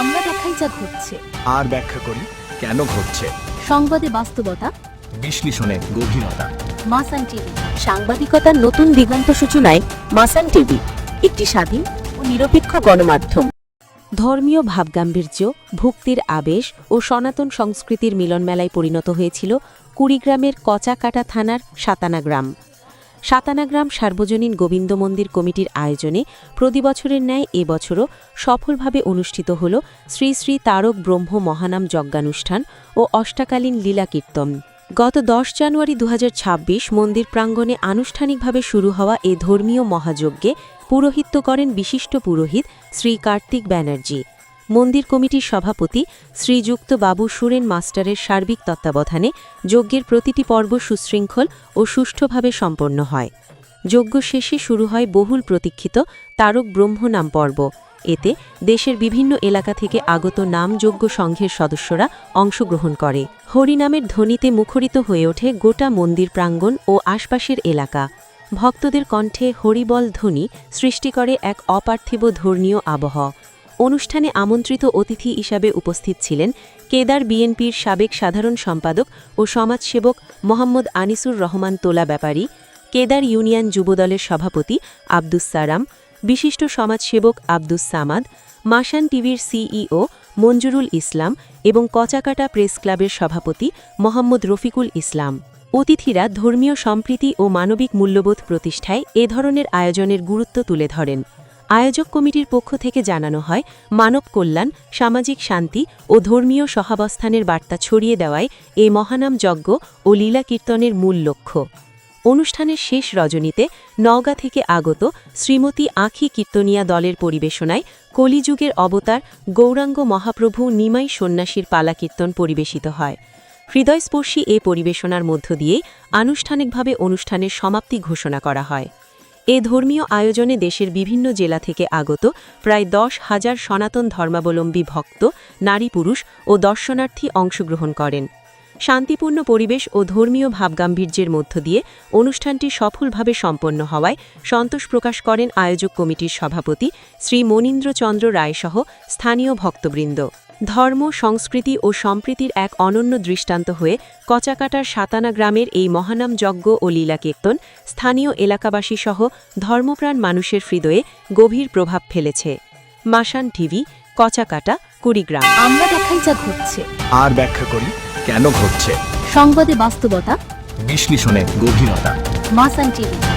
আমরা দেখাই যা ঘটছে। আর ব্যাখ্যা করি কেন ঘটছে। সংবাদে বাস্তবতা। বিশ্লেষণে গভীরতা। মাসান টিভি। সাংবাদিকতার নতুন দিগন্ত সূচনায় মাসান টিভি একটি স্বাধীন ও নিরপেক্ষ গণমাধ্যম। ধর্মীয় ভাবগাম্ভীর্য ভক্তির আবেশ ও সনাতন সংস্কৃতির মিলনমেলায় পরিণত হয়েছিল কুড়িগ্রামের কচাকাটা থানার সাতানা গ্রাম। সাতানা গ্রাম সার্বজনীন গোবিন্দ মন্দির কমিটির আয়োজনে প্রতি বছরের ন্যায় এবছরও সফলভাবে অনুষ্ঠিত হল শ্রী শ্রী তারক ব্রহ্ম মহানাম যজ্ঞানুষ্ঠান ও অষ্টাকালীন লীলা কীর্তন। গত দশ জানুয়ারি দু হাজার ছাব্বিশ মন্দির প্রাঙ্গণে আনুষ্ঠানিকভাবে শুরু হওয়া এ ধর্মীয় মহাযজ্ঞে পুরোহিত্য করেন বিশিষ্ট পুরোহিত শ্রী কার্তিক ব্যানার্জি। মন্দির কমিটির সভাপতি শ্রীযুক্ত বাবু সুরেন মাস্টারের সার্বিক তত্ত্বাবধানে যজ্ঞের প্রতিটি পর্ব সুশৃঙ্খল ও সুষ্ঠুভাবে সম্পন্ন হয়। যজ্ঞ শেষে শুরু হয় বহুল প্রতীক্ষিত তারক ব্রহ্ম নাম পর্ব। এতে দেশের বিভিন্ন এলাকা থেকে আগত নামযোগ্য সংঘের সদস্যরা অংশগ্রহণ করে। হরিনামের ধ্বনিতে মুখরিত হয়ে ওঠে গোটা মন্দির প্রাঙ্গণ ও আশপাশের এলাকা। ভক্তদের কণ্ঠে হরিবল ধ্বনি সৃষ্টি করে এক অপার্থিব ধর্মীয় আবহ। অনুষ্ঠানে আমন্ত্রিত অতিথি হিসাবে উপস্থিত ছিলেন কেদার বিএনপির সাবেক সাধারণ সম্পাদক ও সমাজসেবক মোহাম্মদ আনিসুর রহমান তোলা ব্যাপারী, কেদার ইউনিয়ন যুবদলের সভাপতি আব্দুস সারাম বিশিষ্ট সমাজসেবক আব্দুস সামাদ মাসান টিভির সিইও মঞ্জুরুল ইসলাম এবং কচাকাটা প্রেস ক্লাবের সভাপতি মোহাম্মদ রফিকুল ইসলাম। অতিথিরা ধর্মীয় সম্প্রীতি ও মানবিক মূল্যবোধ প্রতিষ্ঠায় এ ধরনের আয়োজনের গুরুত্ব তুলে ধরেন। আয়োজক কমিটির পক্ষ থেকে জানানো হয়, মানব কল্যাণ, সামাজিক শান্তি ও ধর্মীয় সহাবস্থানের বার্তা ছড়িয়ে দেওয়ায় এ মহানাম যজ্ঞ ও লীলা কীর্তনের মূল লক্ষ্য। অনুষ্ঠানের শেষ রজনীতে নওগাঁ থেকে আগত শ্রীমতী আখি কীর্তনিয়া দলের পরিবেশনায় কলিযুগের অবতার গৌরাঙ্গ মহাপ্রভু নিমাই সন্ন্যাসীর পালা কীর্তন পরিবেশিত হয়। হৃদয়স্পর্শী এ পরিবেশনার মধ্য দিয়েই আনুষ্ঠানিকভাবে অনুষ্ঠানের সমাপ্তি ঘোষণা করা হয়। এ ধর্মীয় আয়োজনে দেশের বিভিন্ন জেলা থেকে আগত প্রায় দশ হাজার সনাতন ধর্মাবলম্বী ভক্ত, নারী পুরুষ ও দর্শনার্থী অংশগ্রহণ করেন। শান্তিপূর্ণ পরিবেশ ও ধর্মীয় ভাবগাম্ভীর্যের মধ্য দিয়ে অনুষ্ঠানটি সফলভাবে সম্পন্ন হওয়ায় সন্তোষ প্রকাশ করেন আয়োজক কমিটির সভাপতি শ্রী মনীন্দ্রচন্দ্র রায়সহ স্থানীয় ভক্তবৃন্দ। ধর্ম সংস্কৃতি ও সম্প্রীতির এক অনন্য দৃষ্টান্ত হয়ে কচাকাটার সাতানা গ্রামের এই মহানাম যজ্ঞ ও লীলা কীর্তন স্থানীয় এলাকাবাসী সহ ধর্মপ্রাণ মানুষের হৃদয়ে গভীর প্রভাব ফেলেছে। মাসান টিভি কচাকাটা কুড়িগ্রাম। আমরা দেখাই যা ঘটছে। আর ব্যাখ্যা করি কেন ঘটছে। সংবাদে বাস্তবতা। বিশ্লেষণে গভীরতা। মাসান টিভি।